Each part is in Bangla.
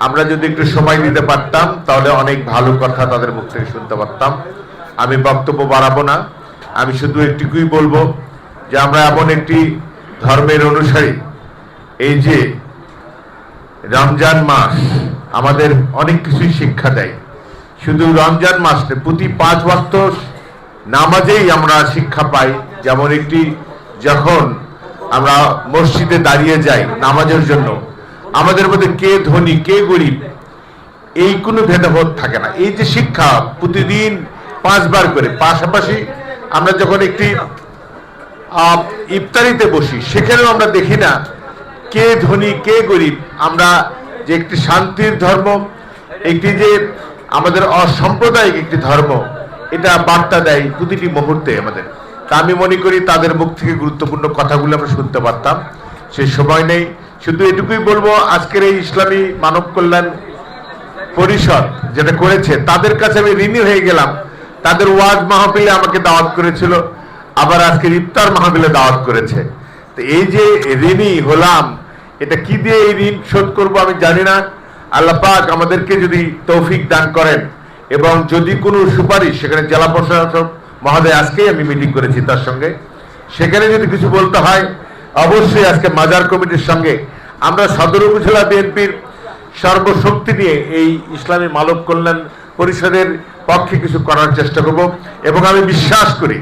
আমরা যদি একটু সময় দিতে পারতাম, তাহলে অনেক ভালো কথা তাদের মুখ থেকে শুনতে পারতাম। আমি বক্তব্য বাড়াবো না। আমি শুধু একটুকুই বলব যে আমরা এমন একটি ধর্মের অনুসারী। এই যে রমজান মাস আমাদের অনেক কিছুই শিক্ষা দেয়। শুধু রমজান মাস প্রতি পাঁচ ওয়াক্ত নামাজেই আমরা শিক্ষা পাই। যেমন একটি যখন আমরা মসজিদে দাঁড়িয়ে যাই নামাজের জন্য আমাদের মধ্যে কে ধনী, কে গরিব, এই কোনো ভেদাভেদ থাকে না। এই যে শিক্ষা প্রতিদিন পাঁচবার করে, পাশাপাশি আমরা যখন একটি ইফতারিতে বসি, সেখানেও আমরা দেখি না কে ধনী, কে গরিব। আমরা যে একটি শান্তির ধর্ম, একটি যে আমাদের অসাম্প্রদায়িক একটি ধর্ম, এটা বার্তা দেয় প্রতিটি মুহূর্তে আমাদের। তা আমি মনে করি তাদের মুখ থেকে গুরুত্বপূর্ণ কথাগুলো আমরা শুনতে পারতাম। সেই সময় নেই। শুধু এটুকুই বলব, আজকের এই ইসলামী মানব কল্যাণ পরিষদ যেটা করেছে, তাদের কাছে আমি ঋণী হয়ে গেলাম। তাদের ওয়াজ মাহফিলে আমাকে দাওয়াত করেছিল, আবার আজকে ইফতার মাহফিলে দাওয়াত করেছে। তো এই যে ঋণী হলাম, এটা কি দিয়ে এই ঋণ শোধ করব আমি জানি না। আল্লাহ পাক আমাদেরকে যদি তৌফিক দান করেন, এবং যদি কোনো সুপারিশ, সেখানে জেলা প্রশাসক মহোদয় আজকেই আমি মিটিং করেছি তার সঙ্গে, সেখানে যদি কিছু বলতে হয় অবশ্যই আজকে মাজার কমিটির সঙ্গে আমরা সদর উপজেলা বিএনপির সর্বশক্তি নিয়ে এই ইসলামী মানব কল্যাণ পরিষদের পক্ষে কিছু করার চেষ্টা করব এবং আমি বিশ্বাস করি,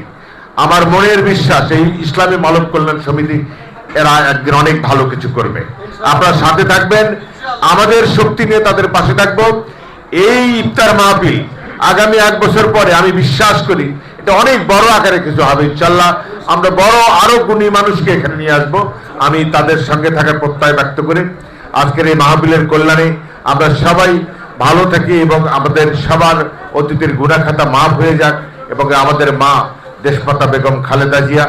আমার মনের বিশ্বাস এই ইসলামী মানব কল্যাণ সমিতি এরা একদিন অনেক ভালো কিছু করবে। আপনারা সাথে থাকবেন, আমাদের শক্তি নিয়ে তাদের পাশে থাকব। এই ইফতার মাহফিল আগামী এক বছর পরে আমি বিশ্বাস করি এটা অনেক বড় আকারে কিছু হবে ইনশাল্লাহ আমরা বড় আরও গুণী মানুষকে এখানে নিয়ে আসব। আমি তাদের সঙ্গে থাকার প্রত্যয় ব্যক্ত করে। আজকের এই মাহবিলের কল্যাণে আমরা সবাই ভালো থাকি এবং আমাদের সবার অতীতের গুণাখাতা মাফ হয়ে যাক এবং আমাদের মা দেশপাতা বেগম খালেদা জিয়া,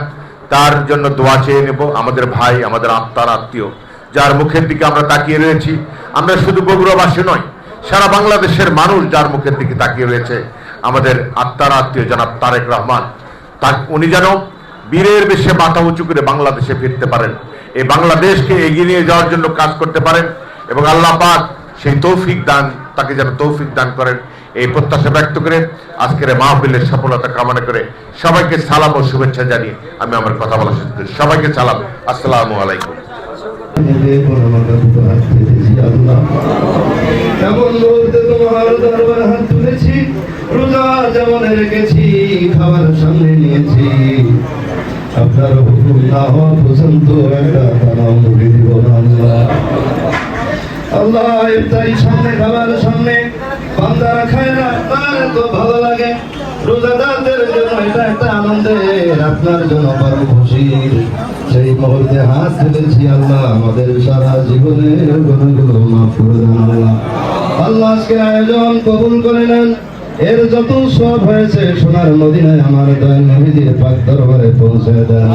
তার জন্য দোয়া চেয়ে নেব। আমাদের ভাই, আমাদের আত্মার আত্মীয়, যার মুখের দিকে আমরা তাকিয়ে রয়েছি। আমরা শুধু বগুড়াবাসী নয়, সারা বাংলাদেশের মানুষ যার মুখের দিকে তাকিয়ে রয়েছে। আমাদের আত্মার আত্মীয় জনাব তারেক রহমান। তার উনি যেন বীরের বেশে মাথা উঁচু করে বাংলাদেশে ফিরতে পারেন। এই বাংলাদেশকে এগিয়ে নিয়ে যাওয়ার জন্য কাজ করতে পারেন এবং আল্লাহ পাক সেই তৌফিক দান, তাকে যেন তৌফিক দান করেন। এই প্রত্যাশা ব্যক্ত করে আজকের মাহফিলের সফলতা কামনা করে সবাইকে সালাম ও শুভেচ্ছা জানিয়ে আমি আমার কথা বলা শেষ করি সবাইকে সালাম। আসসালামু আলাইকুম। এমন মুহূর্তে তোমার দরবার হাত তুলেছি। রোজা সামনে নিয়েছি। আপনার সামনে, খাবার ভালো লাগে। জন্য একটা আনন্দের, আপনার জন্য পরম সেই মুহূর্তে হাত তুলেছি আল্লাহ, আমাদের সারা জীবনের গুণগুলো আল্লাহ। আল্লাহ আয়োজন কবুল করে নেন। এর যত সব হয়েছে সোনার মদিনায় আমার দয়াল নবীদের পাক দরবারে পৌঁছে দেন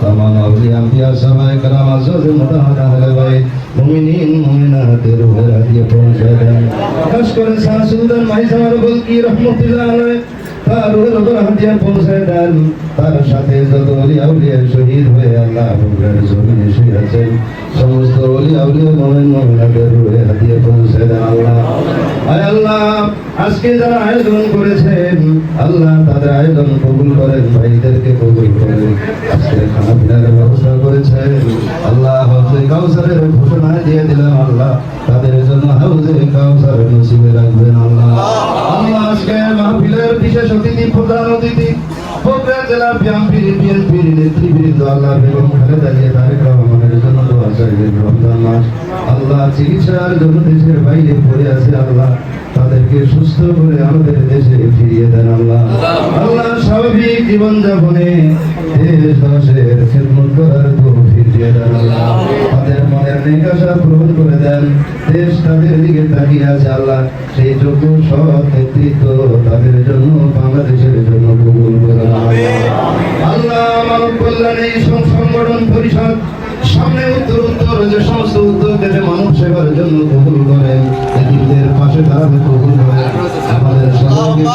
তামাম আউলিয়া আম্বিয়া সাহাবায়ে کرام আজজ মুতাহাদ আহলে বাইত মুমিনিন মুমিনাতের রুহের দিয়ে পৌঁছে দেন খাস করে শাহ সুলতান মাই সাহার বলকি রহমতুল্লাহ আলাইহি তার রুহের উপর হাতিয়া পৌঁছে দেন তার সাথে যত ওলি আউলিয়া শহীদ হয়ে আল্লাহ বুকের জমিনে শুয়ে আছেন সমস্ত ওলি আউলিয়া মুমিন মুমিনাতের রুহে হাতিয়া পৌঁছে দেন আল্লাহ আয় আল্লাহ আজকে যারা আয়োজন করেছেন, আল্লাহ তাদের আয়োজন কবুল করেন, ভাইদেরকে কবুল করেন। আজকে খানা পিনার ব্যবস্থা করেছেন। আল্লাহ কাউসারের ঘোষণা দিয়ে দিলাম আল্লাহ তাদের জন্য হাউজে কাউসার নসিবে রাখবেন, আল্লাহ। আল্লাহ আজকে মাহফিলের বিশেষ অতিথি, প্রধান অতিথি নেতৃবৃন্দ আল্লাহ চিকিৎসার জন্য দেশের বাইরে পড়ে আছে আল্লাহ। তাদেরকে সুস্থ করে আমাদের দেশে ফিরিয়ে দেন আল্লাহ। আল্লাহ স্বাভাবিক জীবন যাপনে তাদের মনের পূরণ করে দেন। দেশ তাদের দিকে তাকিয়ে তাদের জন্য বাংলাদেশের সমস্ত উদ্যোগকে মানব সেবার জন্য কবুল করেন এদিকদের পাশে দাঁড়াতে কবুল করেন আমাদের সবাইকে